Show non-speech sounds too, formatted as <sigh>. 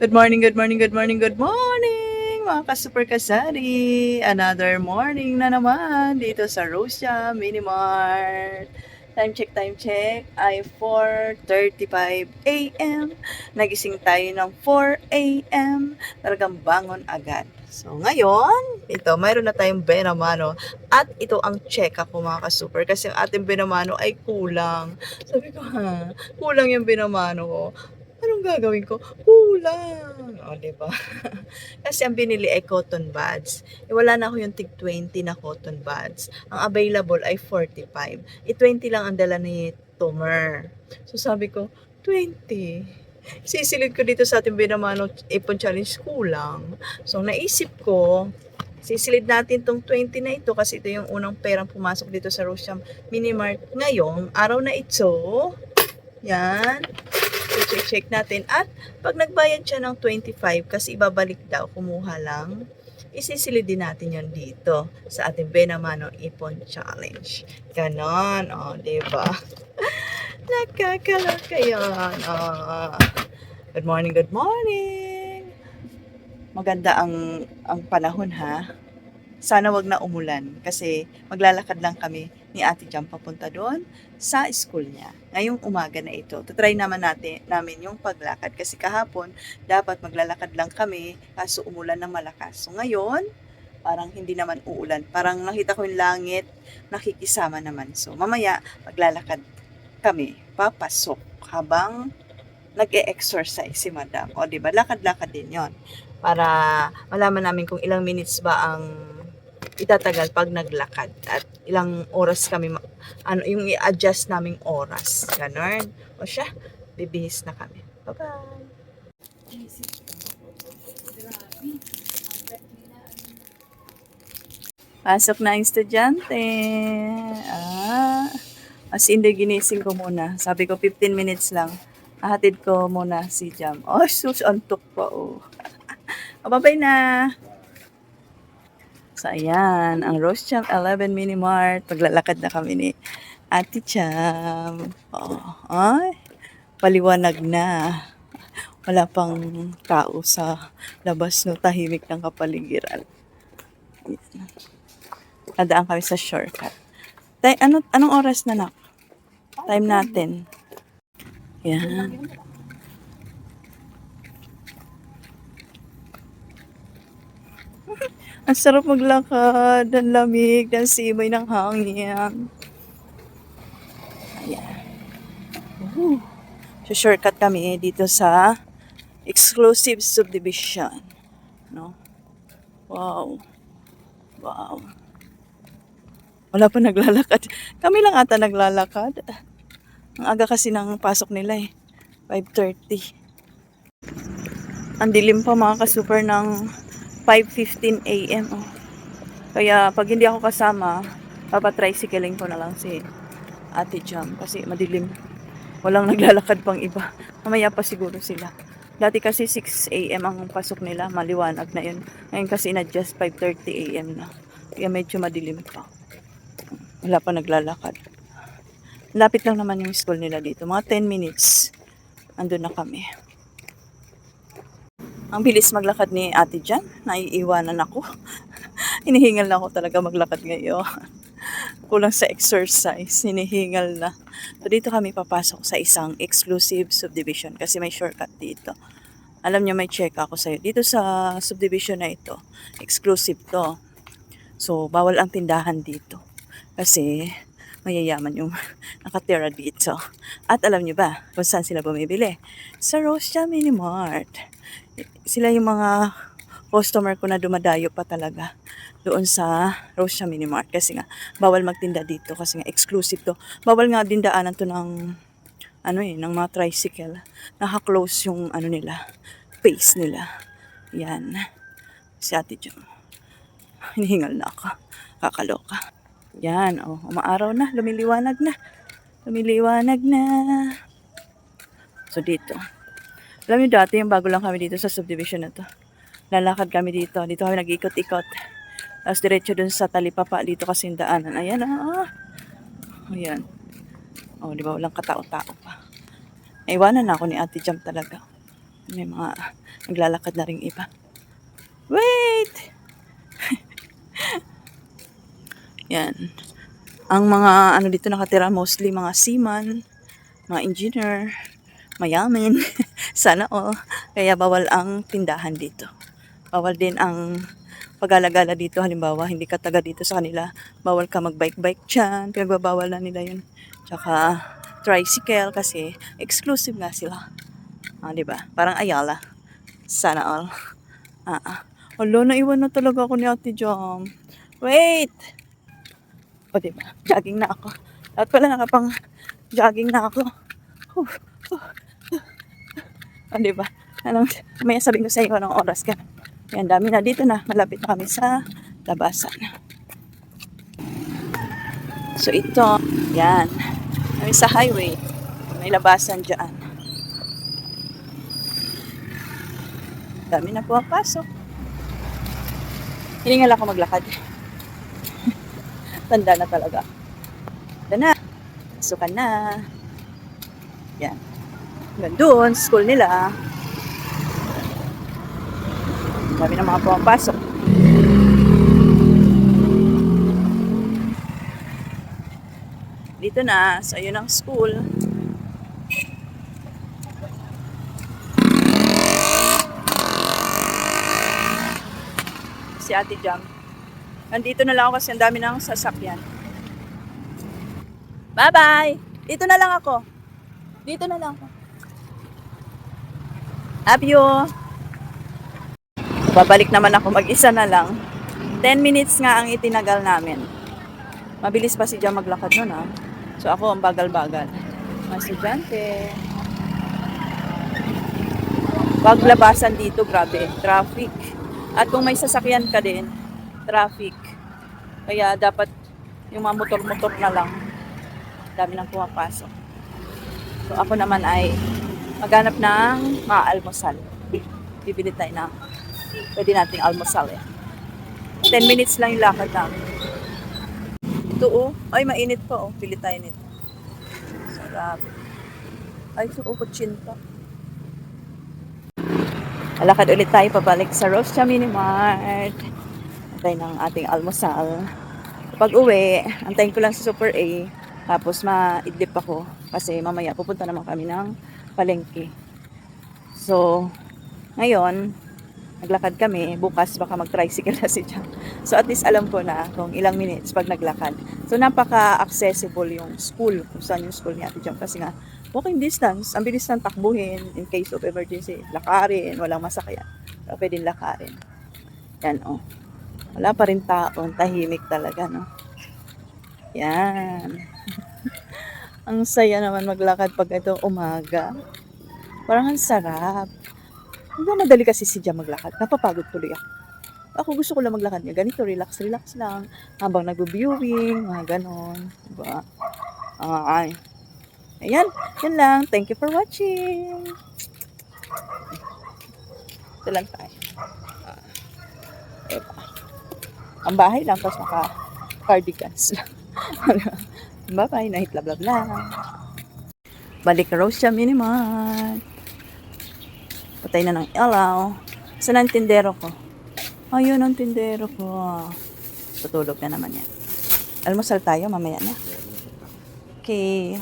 Good morning, good morning, good morning, good morning, mga ka-super kasari. Another morning na naman dito sa Rosia Mini Mart. Time check, time check ay 4.35 a.m. Nagising tayo ng 4 a.m. Talagang bangon agad. So ngayon, ito, mayroon na tayong Benamano. At ito ang check ako mga ka-super kasi ang ating Benamano ay kulang. Sabi ko ha, kulang yung Benamano ko. Anong gagawin ko? Kulang. O, ba? <laughs> Kasi ang binili ay cotton buds. Eh, wala na ako yung tig 20 na cotton buds. Ang available ay 45. Eh, 20 lang ang dala ni Tomer. So, sabi ko, 20. Sisilid ko dito sa ating binamano Ipon Challenge kulang. So, naisip ko, sisilid natin tong 20 na ito kasi ito yung unang perang pumasok dito sa Rosham Minimart ngayong araw na ito. Yan. So, check natin. At pag nagbayad siya ng 25 kasi ibabalik daw, kumuha lang, isisilid din natin yon dito sa ating Benamano Ipon Challenge. Ganon. O, oh, diba? <laughs> Nakakaloka yun. Oh. Good morning, good morning. Maganda ang ang panahon ha. Sana wag na umulan kasi maglalakad lang kami ni Ate Jam papunta doon sa school niya. Ngayong umaga na ito. Tutry naman natin namin yung paglakad kasi kahapon dapat maglalakad lang kami kaso umulan ng malakas. So ngayon, parang hindi naman uulan. Parang nakita ko yung langit, nakikisama naman. So mamaya maglalakad kami papasok habang nag-e-exercise si madam. O, di ba? Lakad-lakad din yon Para malaman namin kung ilang minutes ba ang itatagal pag naglakad at ilang oras kami ano yung i-adjust naming oras ganon o siya bibihis na kami bye bye Pasok na ang estudyante. Ah, as in, ginising ko muna. Sabi ko, 15 minutes lang. Ahatid ko muna si Jam. Oh, sus, antok pa, oh. <laughs> Babay na. So, ayan, ang Rose Jam 11 Mini Mart. Paglalakad na kami ni Ate Jam. Oh, ay, paliwanag na. Wala pang tao sa labas no, tahimik ng kapaligiran. Nadaan kami sa shortcut. Tay, ano, anong oras na nak? Time natin. Yan. <laughs> Ang sarap maglakad, ang lamig, ang simoy ng hangin. Ayan. Woo. So, shortcut kami dito sa exclusive subdivision. No? Wow. Wow. Wala pa naglalakad. Kami lang ata naglalakad. Ang aga kasi ng pasok nila eh. 5.30. Ang dilim pa mga ka-super ng 5.15 a.m. Oh. Kaya pag hindi ako kasama, papatricycling ko na lang si Ate Jam kasi madilim. Walang <laughs> naglalakad pang iba. Mamaya pa siguro sila. Dati kasi 6 a.m. ang pasok nila, maliwanag na yun. Ngayon kasi na-just 5.30 a.m. na. Kaya medyo madilim pa. Wala pa naglalakad. Lapit lang naman yung school nila dito. Mga 10 minutes. Andun na kami. Ang bilis maglakad ni ate dyan. Naiiwanan ako. <laughs> Hinihingal na ako talaga maglakad ngayon. <laughs> Kulang sa exercise. Hinihingal na. So dito kami papasok sa isang exclusive subdivision kasi may shortcut dito. Alam niyo may check ako sa'yo. Dito sa subdivision na ito, exclusive to. So, bawal ang tindahan dito. Kasi, mayayaman yung <laughs> nakatira dito. At alam niyo ba kung saan sila bumibili? Sa Rosia Mini Mart. Sila yung mga customer ko na dumadayo pa talaga doon sa Rosia Mini Mart. Kasi nga, bawal magtinda dito kasi nga exclusive to. Bawal nga din daanan to ng ano eh, ng mga tricycle. Naka-close yung ano nila, face nila. Yan. Si Ate Jo. Hinihingal na ako. Kakaloka. Yan, oh, umaaraw na, lumiliwanag na. Lumiliwanag na. So dito. Alam niyo dati, yung bago lang kami dito sa subdivision na to. Lalakad kami dito. Dito kami nag-ikot-ikot. Tapos diretso dun sa talipapa. Dito kasi yung daanan. Ayan ah. Ayan. Oh, di ba? Walang katao-tao pa. Naiwanan na ako ni Ate Jam talaga. May mga naglalakad na rin iba. Wait! <laughs> Yan. Ang mga ano dito nakatira mostly mga seaman, mga engineer, mayamin. <laughs> Sana all. Kaya bawal ang tindahan dito. Bawal din ang pag-alagala dito. Halimbawa, hindi ka taga dito sa kanila. Bawal ka mag-bike-bike dyan. Pinagbabawal na nila yun. Tsaka tricycle kasi exclusive nga sila. Ah, di ba? Parang Ayala. Sana all. Ah, ah. Hala, naiwan na talaga ako ni Ate Jom. Wait! O, di ba? Jogging na ako. Dapat pala nakapang jogging na ako. Huh, huh. O, di ba? Anong, may sabihin ko sa iyo anong oras ka. Yan, dami na dito na. Malapit na kami sa labasan. So, ito, yan. Kami sa highway. May labasan dyan. Dami na pumapasok. Hiningal ako maglakad. <laughs> Tanda na talaga. Tanda na. Pasukan na. Yan. Doon, school nila. Dami na mga pumapasok. Dito na, so yun ang school. Si Ate Jam. Nandito na lang ako kasi ang dami ng sasakyan. Bye-bye! Dito na lang ako. Dito na lang ako. You! Babalik naman ako mag-isa na lang. 10 minutes nga ang itinagal namin. Mabilis pa si Jam maglakad nun ah. So ako ang bagal-bagal. Mga estudyante. Paglabasan dito, grabe. Traffic. At kung may sasakyan ka din, traffic. Kaya dapat yung mga motor-motor na lang. Dami nang pumapasok. So ako naman ay maghanap ng mga almusal. Bibili tayo na pwede nating almusal eh. 10 minutes lang yung lakad namin. Ito oh. Ay, mainit pa oh. Pili tayo nito. Sarap. Ay, ito oh, kutsinta. Alakad ulit tayo pabalik sa Rocha Mini Mart. Antay ng ating almusal. Pag uwi, antayin ko lang sa Super A. Tapos maidlip ako. Kasi mamaya pupunta naman kami ng palengke. So, ngayon, naglakad kami. Bukas baka mag-tricycle na si Jack. So at least alam ko na kung ilang minutes pag naglakad. So napaka-accessible yung school. Kung saan yung school ni Ate Jam. Kasi nga, walking distance. Ang bilis ng takbuhin in case of emergency. Lakarin, walang masakyan. So, pwedeng lakarin. Yan, oh. Wala pa rin tao. Tahimik talaga, no? Yan. <laughs> ang saya naman maglakad pag ito umaga. Parang ang sarap. Hindi madali kasi si Jam maglakad? Napapagod tuloy ako. Ako gusto ko lang maglakad niya. Ganito, relax, relax lang. Habang nag-viewing, mga ganon. Diba? Ay. Ayan, yan lang. Thank you for watching. Ito lang tayo. Diba? Ang bahay lang, tapos naka cardigans lang. <laughs> Bye-bye, night, blah, blah, blah. Balik Rose siya, minimart. Patay na ng ilaw. Saan ang tindero ko? Ayun ang tindero ko. Tutulog na naman yan. Almusal tayo, mamaya na. Okay.